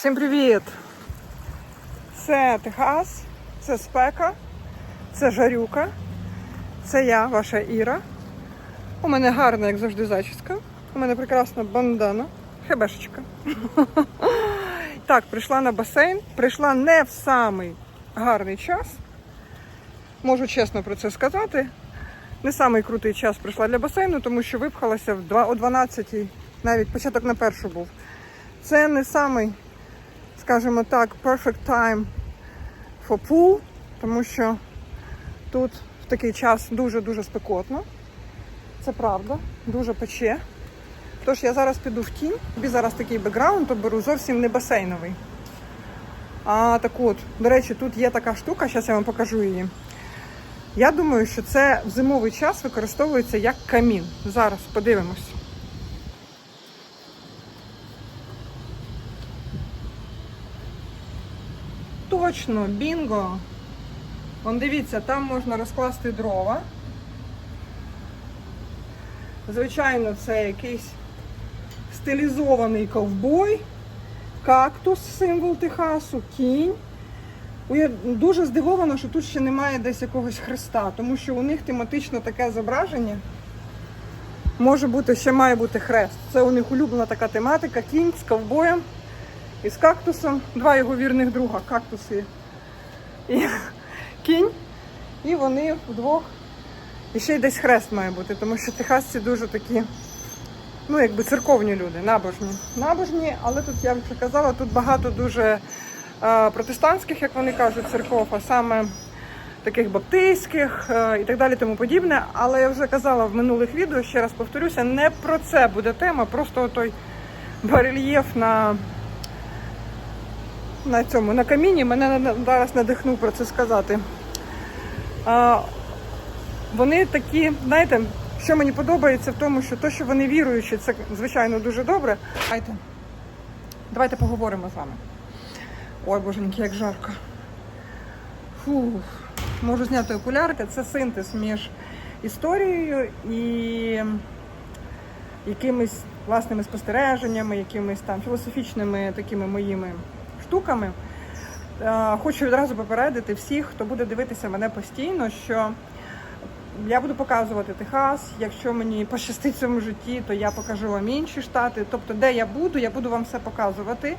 Всім привіт! Це Техас, це спека, це жарюка, це я, ваша Іра. У мене гарна, як завжди, зачіска. У мене прекрасна бандана, хебешечка. Так, прийшла на басейн, прийшла не в самий гарний час. Можу чесно про це сказати. Не самий крутий час прийшла для басейну, тому що випхалася в два- о 12 навіть початок на першу був. Це не самий, скажімо так, perfect time for pool, тому що тут в такий час дуже-дуже спекотно. Це правда, дуже пече. Тож я зараз піду в тінь. Тобі зараз такий бекграунд, то беру зовсім не басейновий. А так от, до речі, тут є така штука, зараз я вам покажу її. Я думаю, що це в зимовий час використовується як камін. Зараз подивимось. Точно, бінго. Вон дивіться, там можна розкласти дрова. Звичайно, це якийсь стилізований ковбой, кактус, символ Техасу, кінь. Я дуже здивована, що тут ще немає десь якогось хреста, тому що у них тематично таке зображення. Може бути, ще має бути хрест. Це у них улюблена така тематика, кінь з ковбоєм і з кактусом. Два його вірних друга, кактус і, і кінь. І вони вдвох. І ще й десь хрест має бути, тому що техасці дуже такі, ну якби церковні люди, набожні. Набожні, але тут я вже казала, тут багато дуже е, протестантських, як вони кажуть, церков, а саме таких баптистських е, і так далі, тому подібне. Але я вже казала в минулих відео, ще раз повторюся, не про це буде тема, просто той барельєф на, на цьому на каміні мене зараз надихнув про це сказати. А, вони такі, знаєте, що мені подобається в тому, що те, що вони віруючі, це звичайно дуже добре. Давайте, давайте поговоримо з вами. Ой, боженьки, як жарко. Фух. Можу зняти окулярки. Це синтез між історією і якимись власними спостереженнями, якимись там філософічними такими моїми штуками. Е, Хочу відразу попередити всіх, хто буде дивитися мене постійно, що я буду показувати Техас. Якщо мені пощастить в цьому житті, то я покажу вам інші штати. Тобто, де я буду, я буду вам все показувати.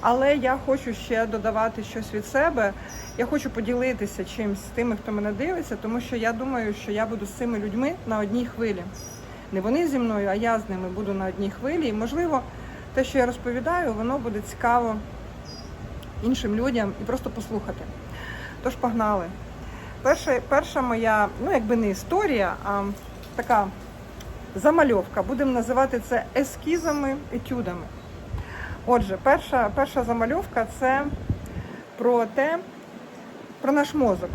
Але я хочу ще додавати щось від себе. Я хочу поділитися чимось з тими, хто мене дивиться, тому що я думаю, що я буду з цими людьми на одній хвилі. Не вони зі мною, а я з ними буду на одній хвилі. І можливо, те, що я розповідаю, воно буде цікаво іншим людям і просто послухати. Тож погнали. Перша, перша моя, ну якби не історія, а така замальовка. Будемо називати це ескізами, етюдами. Отже, перша, перша замальовка це про те, про наш мозок.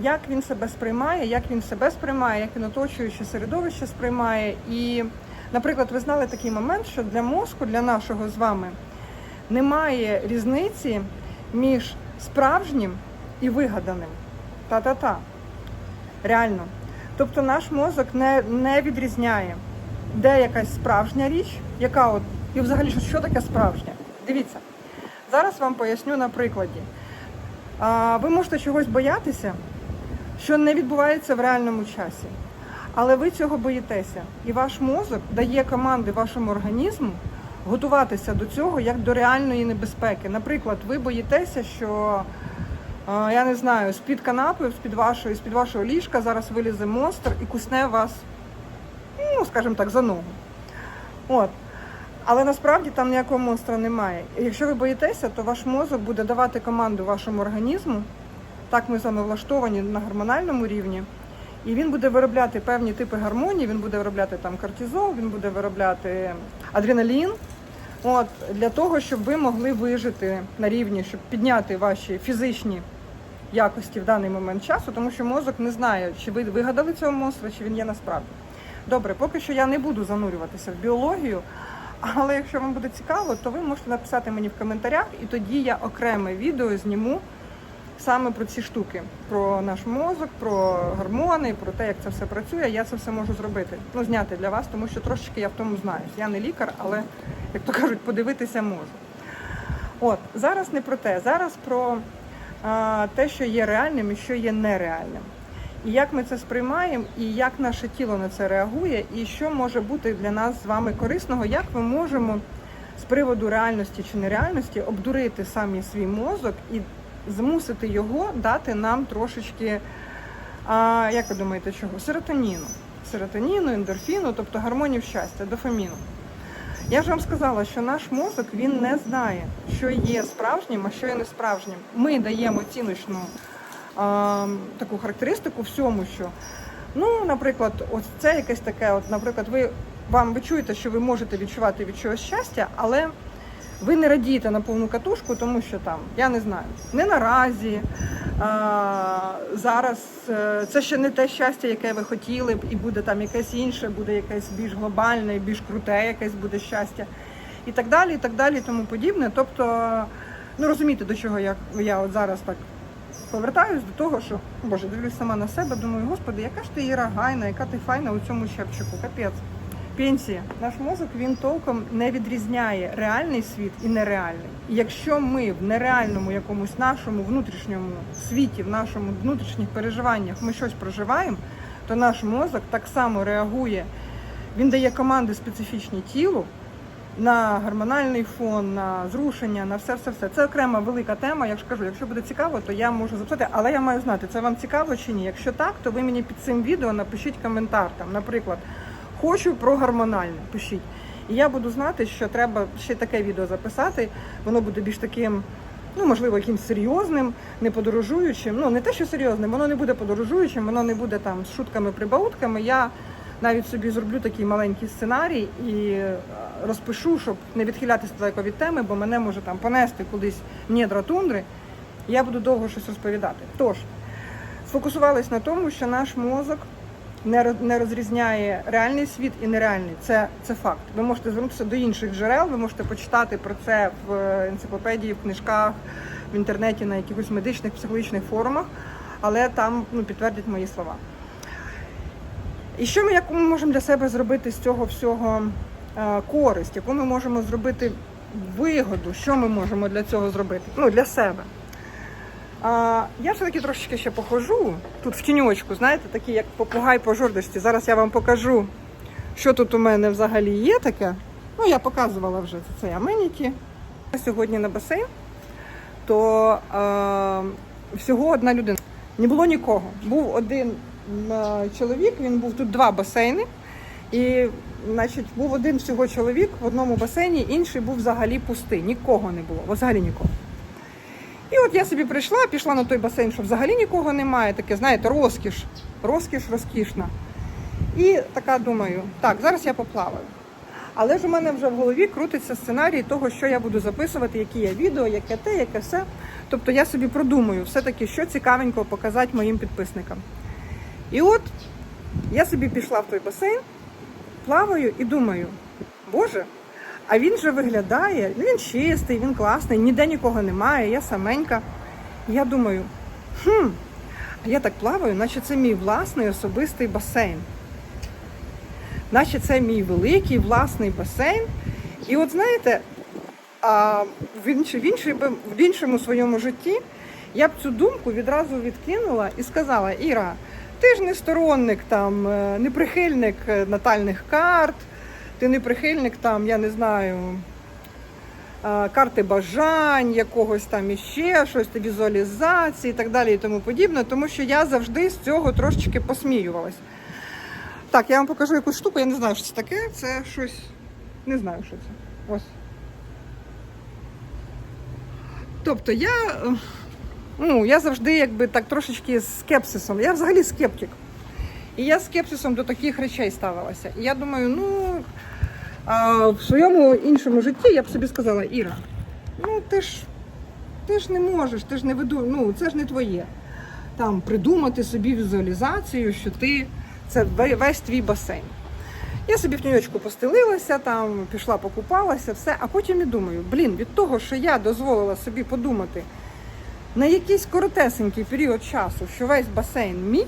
Як він себе сприймає, як він себе сприймає, як він оточуюче середовище сприймає. І, наприклад, ви знали такий момент, що для мозку, для нашого з вами, немає різниці між справжнім і вигаданим. Та-та-та. Реально. Тобто наш мозок не, не відрізняє, де якась справжня річ, яка от, і взагалі, що, таке справжнє. Дивіться, зараз вам поясню на прикладі. А, ви можете чогось боятися, що не відбувається в реальному часі. Але ви цього боїтеся. І ваш мозок дає команди вашому організму готуватися до цього як до реальної небезпеки. Наприклад, ви боїтеся, що я не знаю, з-під канапи, з-під вашої, з-під вашого ліжка зараз вилізе монстр і кусне вас, ну, скажімо так, за ногу. От. Але насправді там ніякого монстра немає. І якщо ви боїтеся, то ваш мозок буде давати команду вашому організму. Так ми з вами влаштовані на гормональному рівні. І він буде виробляти певні типи гормонів, він буде виробляти там кортизол, він буде виробляти адреналін. От, для того, щоб ви могли вижити на рівні, щоб підняти ваші фізичні якості в даний момент часу, тому що мозок не знає, чи ви вигадали цього монстра, чи він є насправді. Добре, поки що я не буду занурюватися в біологію, але якщо вам буде цікаво, то ви можете написати мені в коментарях, і тоді я окреме відео зніму саме про ці штуки, про наш мозок, про гормони, про те, як це все працює. Я це все можу зробити. Ну, зняти для вас, тому що трошечки я в тому знаюсь. Я не лікар, але, як то кажуть, подивитися можу. От зараз не про те, зараз про а, те, що є реальним і що є нереальним. І як ми це сприймаємо, і як наше тіло на це реагує, і що може бути для нас з вами корисного, як ми можемо з приводу реальності чи нереальності обдурити самі свій мозок і змусити його дати нам трошечки, а, як ви думаєте, чого? Серотоніну. Серотоніну, ендорфіну, тобто гормонів щастя, дофаміну. Я ж вам сказала, що наш мозок він не знає, що є справжнім, а що є несправжнім. Ми даємо оціночну а, таку характеристику всьому, що ну, наприклад, ось це якесь таке. От, наприклад, ви вам ви чуєте, що ви можете відчувати від чогось щастя, але ви не радієте на повну катушку, тому що там, я не знаю, не наразі. А, зараз е, це ще не те щастя, яке ви хотіли б, і буде там якесь інше, буде якесь більш глобальне, більш круте, якесь буде щастя, і так далі, і так далі, і тому подібне. Тобто, ну розумієте, до чого я, я от зараз так повертаюсь до того, що боже, дивлюсь сама на себе, думаю, господи, яка ж ти Іра гайна, яка ти файна у цьому щепчику, капець. Пенсія. Наш мозок він толком не відрізняє реальний світ і нереальний. І якщо ми в нереальному якомусь нашому внутрішньому світі, в нашому внутрішніх переживаннях ми щось проживаємо, то наш мозок так само реагує. Він дає команди специфічні тілу на гормональний фон, на зрушення, на все, все, все. Це окрема велика тема. Я ж кажу, якщо буде цікаво, то я можу записати, але я маю знати, це вам цікаво чи ні. Якщо так, то ви мені під цим відео напишіть коментар. Там, наприклад, хочу про гормональне, пишіть. І я буду знати, що треба ще таке відео записати. Воно буде більш таким, ну можливо, якимсь серйозним, не подорожуючим. Ну не те, що серйозним, воно не буде подорожуючим, воно не буде там з шутками-прибаутками. Я навіть собі зроблю такий маленький сценарій і е, розпишу, щоб не відхилятися далеко від теми, бо мене може там понести кудись в недра тундри. Я буду довго щось розповідати. Тож сфокусувались на тому, що наш мозок не розрізняє реальний світ і нереальний. Це, це факт. Ви можете звернутися до інших джерел, ви можете почитати про це в е, енциклопедії, в книжках, в інтернеті, на якихось медичних, психологічних форумах, але там ну, підтвердять мої слова. І що ми, яку ми можемо для себе зробити з цього всього е, користь, яку ми можемо зробити вигоду, що ми можемо для цього зробити? Ну, для себе. А, я все-таки трошечки ще похожу. Тут в тіньочку, знаєте, такий як попугай по жордості. Зараз я вам покажу, що тут у мене взагалі є таке. Ну, я показувала вже це, це Аменіті. Сьогодні на басейн, то е, всього одна людина. Не було нікого. Був один чоловік, він був тут два басейни. І, значить, був один всього чоловік в одному басейні, інший був взагалі пустий. Нікого не було, взагалі нікого. І от я собі прийшла, пішла на той басейн, що взагалі нікого немає. Таке, знаєте, розкіш, розкіш розкішна. І така думаю, так, зараз я поплаваю. Але ж у мене вже в голові крутиться сценарій того, що я буду записувати, які є відео, яке те, яке все. Тобто я собі продумаю все-таки, що цікавенького показати моїм підписникам. І от я собі пішла в той басейн, плаваю і думаю, боже, а він же виглядає, ну він чистий, він класний, ніде нікого немає, я саменька. Я думаю, хм, а я так плаваю, наче це мій власний особистий басейн. Наче це мій великий власний басейн. І от знаєте, а в, інш, в, іншій в іншому своєму житті я б цю думку відразу відкинула і сказала: Іра, ти ж не сторонник, там, е, не прихильник е, натальних карт, ти не прихильник там, я не знаю, карти бажань, якогось там іще щось, візуалізації і так далі і тому подібне, тому що я завжди з цього трошечки посміювалась. Так, я вам покажу якусь штуку, я не знаю, що це таке. Це щось. Не знаю, що це. Ось. Тобто я. е, Ну, я завжди якби так трошечки скепсисом. Я взагалі скептик. І я скепсисом до таких речей ставилася. І я думаю, ну а в своєму іншому житті я б собі сказала, Іра, ну ти ж ти ж не можеш, ти ж не веду, ну це ж не твоє. Там придумати собі візуалізацію, що ти це весь твій басейн. Я собі в тіньочку постелилася, там пішла, покупалася, все, а потім і думаю, блін, від того, що я дозволила собі подумати на якийсь коротесенький період часу, що весь басейн мій,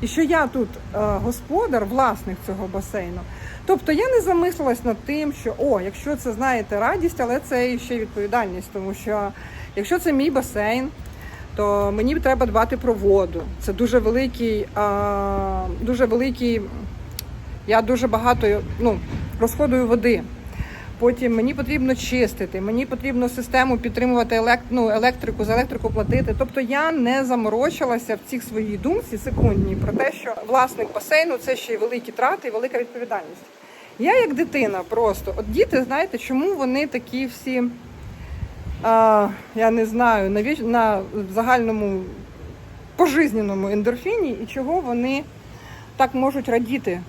і що я тут е, господар, власник цього басейну, Тобто я не замислилась над тим, що о, якщо це знаєте радість, але це ще й відповідальність, тому що якщо це мій басейн, то мені треба дбати про воду. Це дуже великий, а, дуже великий. Я дуже багато ну, розходую води. Потім мені потрібно чистити, мені потрібно систему підтримувати елект, ну, електрику, за електрику платити. Тобто я не заморочилася в цій своїй думці секундній про те, що власник басейну це ще й великі трати і велика відповідальність. Я як дитина просто, от діти, знаєте, чому вони такі всі, а, я не знаю, на, віч- на загальному пожизненому ендорфіні і чого вони так можуть радіти,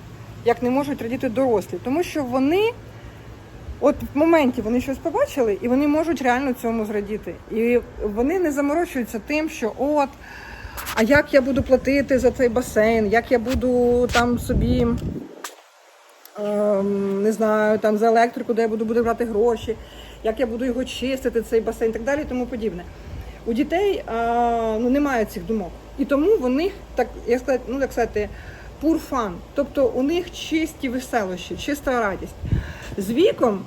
як не можуть радіти дорослі. Тому що вони. От в моменті вони щось побачили, і вони можуть реально цьому зрадіти. І вони не заморочуються тим, що от, а як я буду платити за цей басейн, як я буду там собі, ем, не знаю, там за електрику, де я буду, буду брати гроші, як я буду його чистити, цей басейн, так далі і тому подібне. У дітей а, ну, немає цих думок. І тому в них, так, як сказати, ну, як сказати, fun. Тобто у них чисті веселощі, чиста радість. З віком,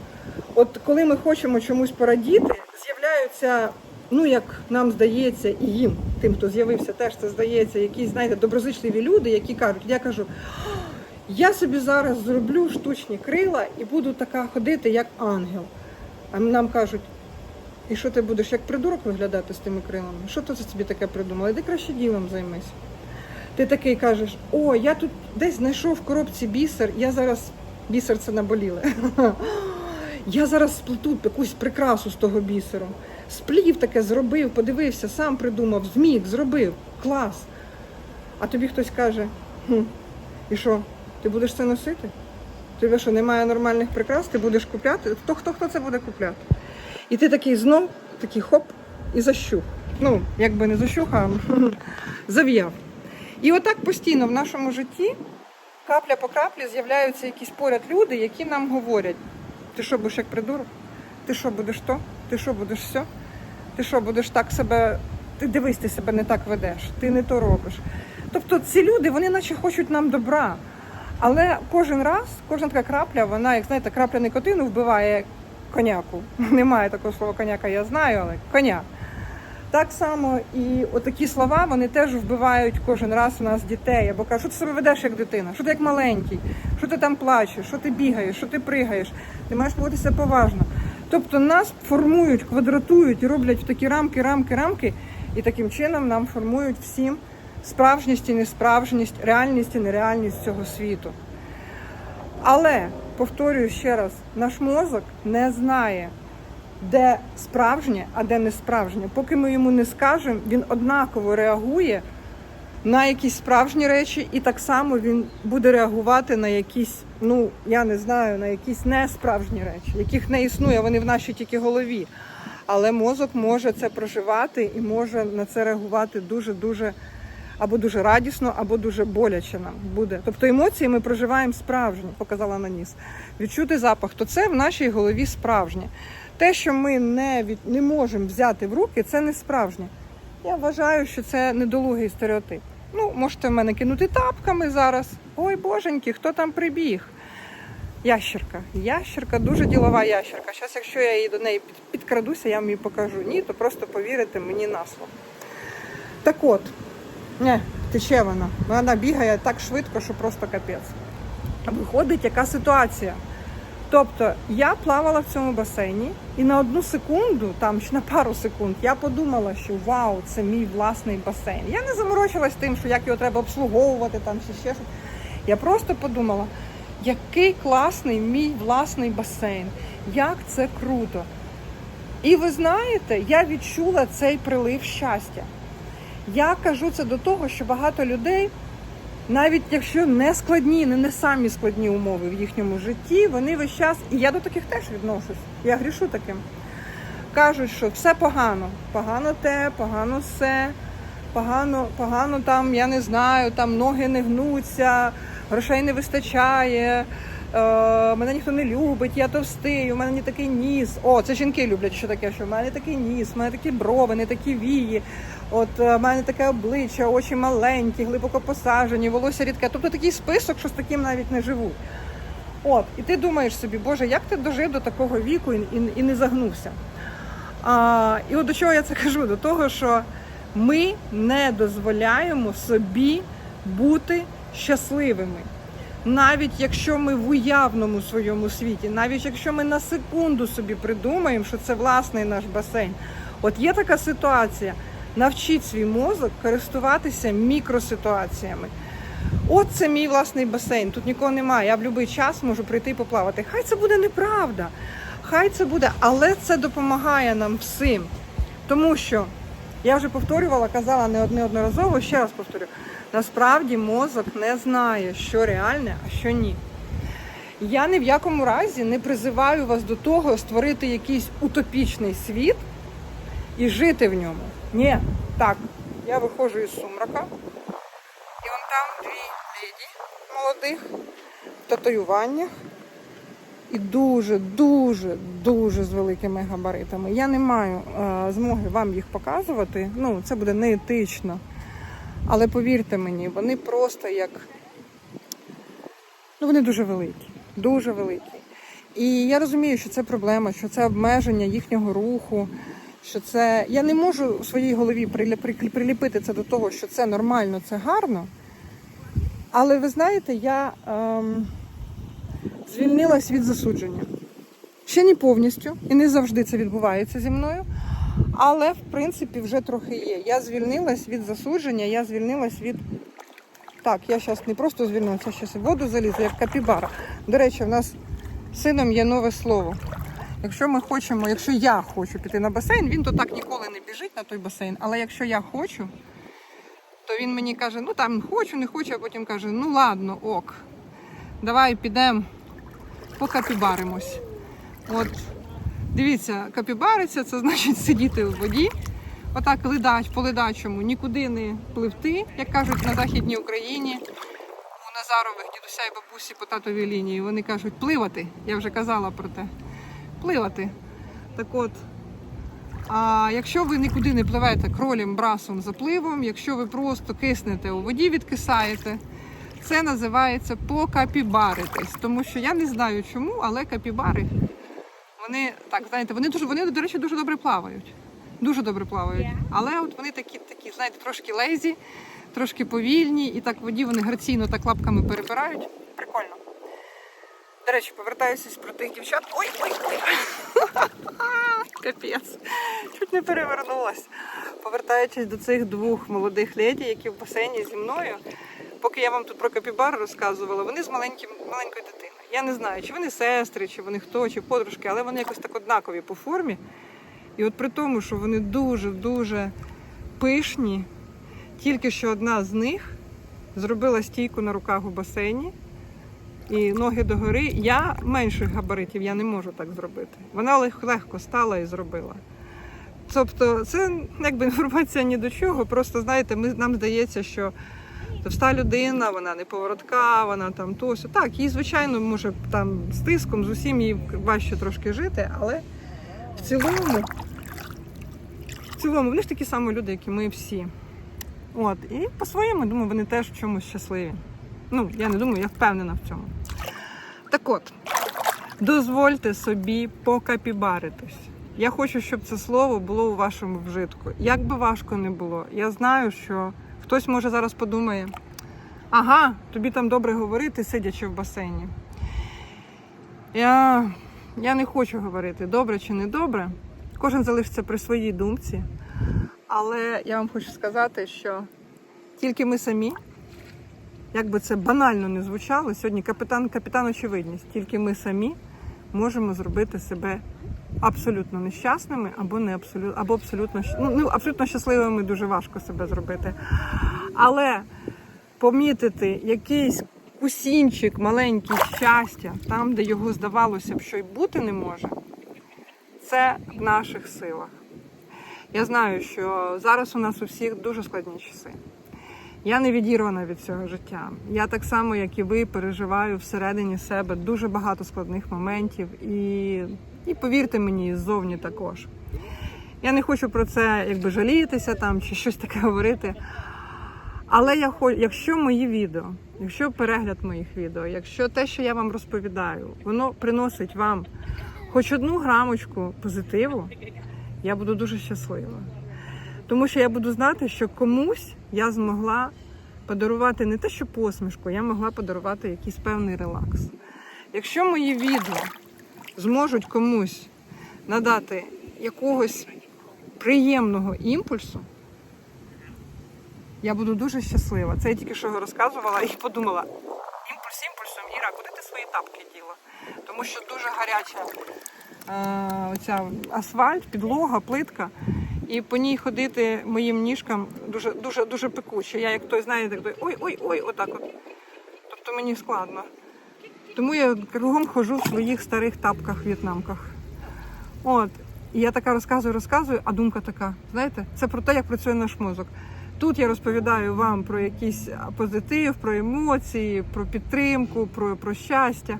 от коли ми хочемо чомусь порадіти, з'являються, ну як нам здається, і їм, тим, хто з'явився, теж це здається, якісь, знаєте, доброзичливі люди, які кажуть, я кажу, я собі зараз зроблю штучні крила і буду така ходити, як ангел. А нам кажуть, і що ти будеш як придурок виглядати з тими крилами? Що ти собі таке придумала? Іди краще ділом займись. Ти такий кажеш, о, я тут десь знайшов в коробці бісер, я зараз бісер це наболіле. Я зараз сплету якусь прикрасу з того бісеру. Сплів таке зробив, подивився, сам придумав, зміг, зробив. Клас. А тобі хтось каже, хм, і що, ти будеш це носити? Тебе що, немає нормальних прикрас, ти будеш купляти? Хто хто хто це буде купляти? І ти такий знов, такий хоп, і защух. Ну, якби не защух, а зав'яв. І отак постійно в нашому житті капля по краплі з'являються якісь поряд люди, які нам говорять: ти що будеш як придурок? Ти що будеш то? Ти що будеш все? Ти що будеш так себе. Ти дивись, ти себе не так ведеш, ти не то робиш. Тобто ці люди, вони наче хочуть нам добра. Але кожен раз, кожна така крапля, вона, як знаєте, крапля никотину вбиває коняку. Немає такого слова коняка, я знаю, але коня. Так само і отакі слова вони теж вбивають кожен раз у нас дітей. Або кажуть, що ти себе ведеш як дитина, що ти як маленький, що ти там плачеш, що ти бігаєш, що ти пригаєш, ти маєш поводитися поважно. Тобто нас формують, квадратують і роблять в такі рамки, рамки, рамки, і таким чином нам формують всім справжність і несправжність, реальність і нереальність цього світу. Але повторюю ще раз, наш мозок не знає, де справжнє, а де не справжнє. Поки ми йому не скажемо, він однаково реагує на якісь справжні речі, і так само він буде реагувати на якісь, ну я не знаю, на якісь несправжні речі, яких не існує, вони в нашій тільки голові. Але мозок може це проживати і може на це реагувати дуже-дуже або дуже радісно, або дуже боляче нам буде. Тобто емоції ми проживаємо справжні, показала на ніс. Відчути запах, то це в нашій голові справжнє. Те, що ми не, від, не можемо взяти в руки, це не справжнє. Я вважаю, що це недолугий стереотип. Ну, можете в мене кинути тапками зараз. Ой, боженьки, хто там прибіг? Ящерка. Ящерка, дуже ділова ящерка. Зараз, якщо я її до неї підкрадуся, я вам її покажу. Ні, то просто повірите мені на слово. Так от, не, тече вона. Вона бігає так швидко, що просто капець. Виходить, яка ситуація. Тобто я плавала в цьому басейні, і на одну секунду, там чи на пару секунд, я подумала, що вау, це мій власний басейн. Я не заморочилась тим, що як його треба обслуговувати там чи ще щось. Я просто подумала, який класний мій власний басейн, як це круто. І ви знаєте, я відчула цей прилив щастя. Я кажу це до того, що багато людей, навіть якщо не складні, не, не самі складні умови в їхньому житті, вони весь час, і я до таких теж відношусь, я грішу таким. Кажуть, що все погано, погано те, погано все, погано, погано там, я не знаю, там ноги не гнуться, грошей не вистачає, е, мене ніхто не любить, я товстий, у мене не такий ніс. О, це жінки люблять, що таке, що в мене такий ніс, в мене такі брови, не такі вії. От е, в мене таке обличчя, очі маленькі, глибоко посажені, волосся рідке. Тобто такий список, що з таким навіть не живуть. От, і ти думаєш собі, Боже, як ти дожив до такого віку і, і, і не загнувся? А, і от до чого я це кажу? До того, що ми не дозволяємо собі бути щасливими. Навіть якщо ми в уявному своєму світі, навіть якщо ми на секунду собі придумаємо, що це власний наш басейн. От є така ситуація. Навчіть свій мозок користуватися мікроситуаціями. От це мій власний басейн. Тут нікого немає. Я в будь-який час можу прийти і поплавати. Хай це буде неправда. Хай це буде, але це допомагає нам всім. Тому що я вже повторювала, казала не неодноразово, ще раз повторю. Насправді мозок не знає, що реальне, а що ні. Я ні в якому разі не призиваю вас до того створити якийсь утопічний світ і жити в ньому. Ні, так, я виходжу із сумрака, і вон там дві леді молодих в татуюваннях і дуже, дуже, дуже з великими габаритами. Я не маю е, змоги вам їх показувати. Ну, це буде неетично. Але повірте мені, вони просто як. Ну, вони дуже великі, дуже великі. І я розумію, що це проблема, що це обмеження їхнього руху, що це. Я не можу у своїй голові приліп- приліпити це до того, що це нормально, це гарно. Але ви знаєте, я ем, звільнилась від засудження. Ще не повністю, і не завжди це відбувається зі мною. Але в принципі вже трохи є. Я звільнилась від засудження, я звільнилась від. Так, я зараз не просто звільнилася, я зараз в воду залізу, як капібара. До речі, в нас сином є нове слово. Якщо ми хочемо, якщо я хочу піти на басейн, він то так ніколи не біжить на той басейн. Але якщо я хочу, то він мені каже, ну там хочу, не хочу, а потім каже, ну ладно, ок, давай підемо, покапібаримось. От Дивіться, капібариця це значить сидіти в воді, отак ледач по ледачому, нікуди не пливти, як кажуть на Західній Україні. У Назарових дідуся і бабусі по татовій лінії. Вони кажуть пливати. Я вже казала про те. Пливати. Так от. А якщо ви нікуди не пливете кролем, брасом, запливом, якщо ви просто киснете у воді, відкисаєте, це називається покапібаритись. Тому що я не знаю чому, але капібари вони так знаєте, вони дуже вони, до речі, дуже добре плавають. Дуже добре плавають. Але от вони такі, такі, знаєте, трошки лезі, трошки повільні, і так в воді вони граційно так лапками перебирають. Прикольно. До речі, повертаюся про тих дівчат. Ой, ой, ой. Капець. Чуть не перевернулась. Повертаючись до цих двох молодих леді, які в басейні зі мною. Поки я вам тут про капібар розказувала, вони з маленьким, маленькою дитиною. Я не знаю, чи вони сестри, чи вони хто, чи подружки, але вони якось так однакові по формі. І от при тому, що вони дуже-дуже пишні, тільки що одна з них зробила стійку на руках у басейні і ноги догори. Я менших габаритів я не можу так зробити. Вона легко стала і зробила. Тобто, це якби інформація ні до чого. Просто знаєте, ми, нам здається, що товста людина, вона не поворотка, вона там то. Так, їй, звичайно, може там з тиском, з усім їй важче трошки жити, але в цілому, в цілому, вони ж такі самі люди, як і ми всі. От, і по-своєму, думаю, вони теж в чомусь щасливі. Ну, я не думаю, я впевнена в цьому. Так от, дозвольте собі покапібаритись. Я хочу, щоб це слово було у вашому вжитку. Як би важко не було, я знаю, що хтось може зараз подумає: ага, тобі там добре говорити, сидячи в басейні. Я, я не хочу говорити, добре чи не добре. Кожен залишиться при своїй думці. Але я вам хочу сказати, що тільки ми самі, як би це банально не звучало, сьогодні капітан, капітан очевидність, тільки ми самі можемо зробити себе абсолютно нещасними або не абсолютно, або абсолютно ну, абсолютно щасливими дуже важко себе зробити. Але помітити якийсь кусінчик маленький щастя, там, де його здавалося б, що й бути не може, це в наших силах. Я знаю, що зараз у нас у всіх дуже складні часи. Я не відірвана від цього життя. Я так само, як і ви, переживаю всередині себе дуже багато складних моментів, і, і повірте мені, ззовні також. Я не хочу про це якби жалітися там чи щось таке говорити. Але я хо... якщо мої відео, якщо перегляд моїх відео, якщо те, що я вам розповідаю, воно приносить вам хоч одну грамочку позитиву, я буду дуже щаслива. Тому що я буду знати, що комусь я змогла подарувати не те, що посмішку, я могла подарувати якийсь певний релакс. Якщо мої відео зможуть комусь надати якогось приємного імпульсу, я буду дуже щаслива. Це я тільки що розказувала і подумала. Імпульс імпульсом, Іра, куди ти свої тапки діла? Тому що дуже гаряча е, оця асфальт, підлога, плитка. І по ній ходити моїм ніжкам дуже дуже дуже пекуче. Я як той, знаєте, той ой-ой-ой, отак от. Тобто мені складно. Тому я кругом ходжу в своїх старих тапках в'єтнамках. От. І я така розказую, розказую, а думка така. Знаєте, це про те, як працює наш мозок. Тут я розповідаю вам про якийсь позитив, про емоції, про підтримку, про, про щастя.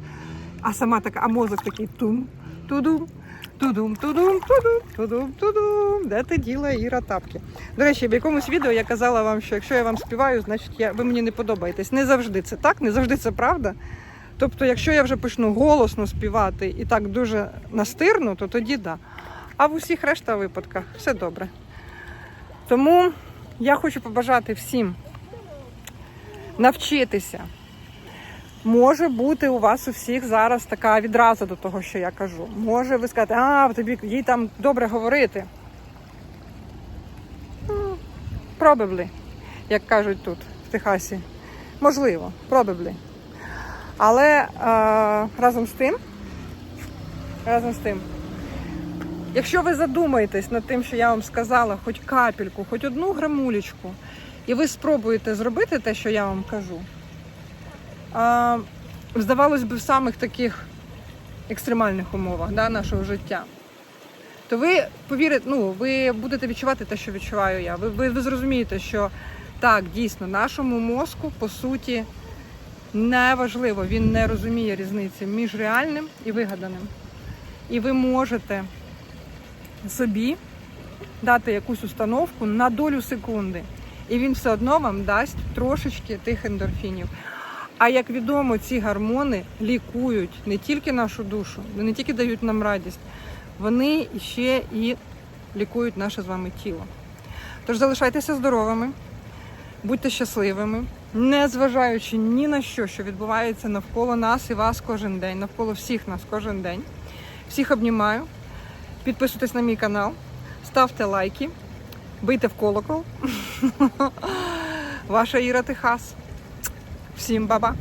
А сама така, а мозок такий тум, тудум, тудум, тудум, тудум, тудум, тудум. Де ти діла Іра тапки? До речі, в якомусь відео я казала вам, що якщо я вам співаю, значить я, ви мені не подобаєтесь. Не завжди це так, не завжди це правда. Тобто, якщо я вже почну голосно співати і так дуже настирно, то тоді да. А в усіх решта випадках все добре. Тому я хочу побажати всім навчитися. Може бути у вас у всіх зараз така відраза до того, що я кажу. Може ви скажете, а тобі їй там добре говорити. Ну, Probably, як кажуть тут, в Техасі. Можливо, probably. Але е, разом з тим, разом з тим, якщо ви задумаєтесь над тим, що я вам сказала, хоч капельку, хоч одну грамулечку, і ви спробуєте зробити те, що я вам кажу, здавалось би, в самих таких екстремальних умовах да, нашого життя, то ви повірите, ну, ви будете відчувати те, що відчуваю я. Ви, ви, ви зрозумієте, що так, дійсно, нашому мозку, по суті, Неважливо, він не розуміє різниці між реальним і вигаданим. І ви можете собі дати якусь установку на долю секунди, і він все одно вам дасть трошечки тих ендорфінів. А як відомо, ці гормони лікують не тільки нашу душу, не тільки дають нам радість, вони ще і лікують наше з вами тіло. Тож залишайтеся здоровими, будьте щасливими, не зважаючи ні на що, що відбувається навколо нас і вас кожен день, навколо всіх нас кожен день. Всіх обнімаю. Підписуйтесь на мій канал, ставте лайки, бийте в колокол. Ваша Іра Техас. Всім баба!